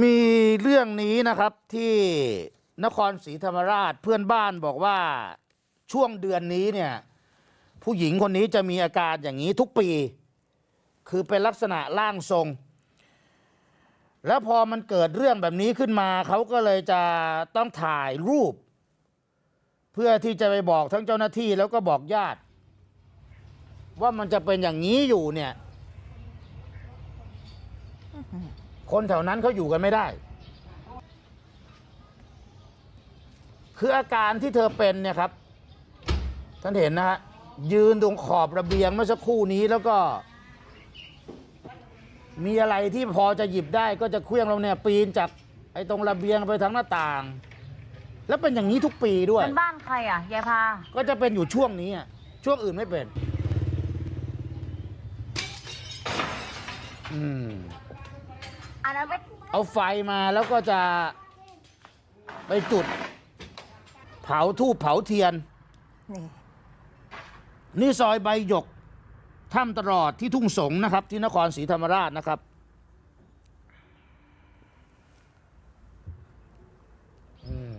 มีเรื่องนี้นะครับที่นครศรีธรรมราชเพื่อนบ้านบอกว่าช่วงเดือนนี้เนี่ยผู้หญิงคนนี้จะมีอาการอย่างนี้ทุกปี คือเป็นลักษณะร่างทรง แล้วพอมันเกิดเรื่องแบบนี้ขึ้นมา เขาก็เลยจะต้องถ่ายรูป เพื่อที่จะไปบอกทั้งเจ้าหน้าที่แล้วก็บอกญาติ ว่ามันจะเป็นอย่างนี้อยู่เนี่ย คนแถวนั้นเขาอยู่กันไม่ได้ คืออาการที่เธอเป็นเนี่ยครับ ท่านเห็นนะฮะยืนตรงขอบระเบียงเมื่อสักครู่นี้แล้วก็ มีอะไรที่พอจะหยิบได้ก็จะเคลื่องเราเนี่ยปีนจากไอ้ตรงระเบียงไปทางหน้าต่าง แล้วเป็นอย่างนี้ทุกปีด้วย เป็นบ้านใครอะยายพา ก็จะเป็นอยู่ช่วงนี้อะช่วงอื่นไม่เป็น อืม อันนั้นไม่เอาไฟมาแล้วก็จะไปจุด เผาทูบเผาเทียน นี่นี่ซอยใบหยกถ้ำตลอดที่ทุ่งสงนะครับ ที่นครศรีธรรมราชนะครับอืม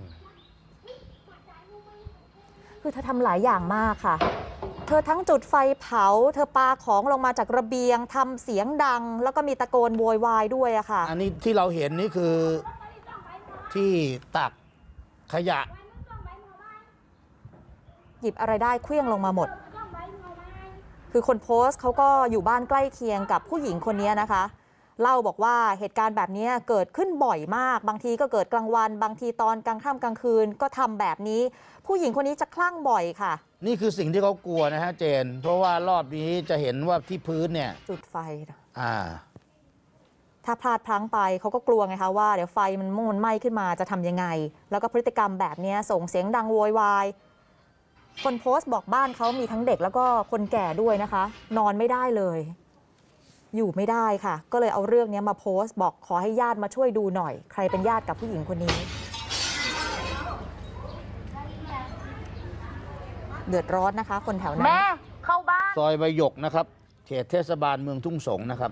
คือเธอทำหลายอย่างมากค่ะเธอทั้งจุดไฟเผา เธอปาของลงมาจากระเบียงทำเสียงดัง แล้วก็มีตะโกนโวยวายด้วยอะค่ะ อันนี้ที่เราเห็นนี่คือที่ตักขยะ หยิบอะไรได้เคลี้ยงลงมาหมด คือคนโพสต์เขาก็อยู่บ้านใกล้เคียงกับผู้หญิงคนนี้นะคะ เล่าบอกว่าเหตุการณ์แบบนี้เกิดขึ้นบ่อยมาก บางทีก็เกิดกลางวัน บางทีตอนกลางค่ำกลางคืนก็ทำแบบนี้ ผู้หญิงคนนี้จะคลั่งบ่อยค่ะ นี่คือสิ่งที่เขากลัวนะฮะเจน เพราะว่ารอบนี้จะเห็นว่าที่พื้นเนี่ย จุดไฟนะอ่า ถ้าพลาดพลั้งไปเขาก็กลัวไงคะว่าเดี๋ยวไฟมันมุ่งมันไหม้ขึ้นมาจะทำยังไง แล้วก็พฤติกรรมแบบนี้ส่งเสียงดังโวยวายคนโพสต์บอกบ้านเขามีทั้งเด็กแล้วก็คนแก่ด้วยนะคะ นอนไม่ได้เลย อยู่ไม่ได้ค่ะ ก็เลยเอาเรื่องนี้มาโพสต์ บอกขอให้ญาติมาช่วยดูหน่อย ใครเป็นญาติกับผู้หญิงคนนี้ เดือดร้อนนะคะ คนแถวนั้น แม่เข้าบ้าน ซอยใบหยกนะครับ เขตเทศบาลเมืองทุ่งสงนะครับ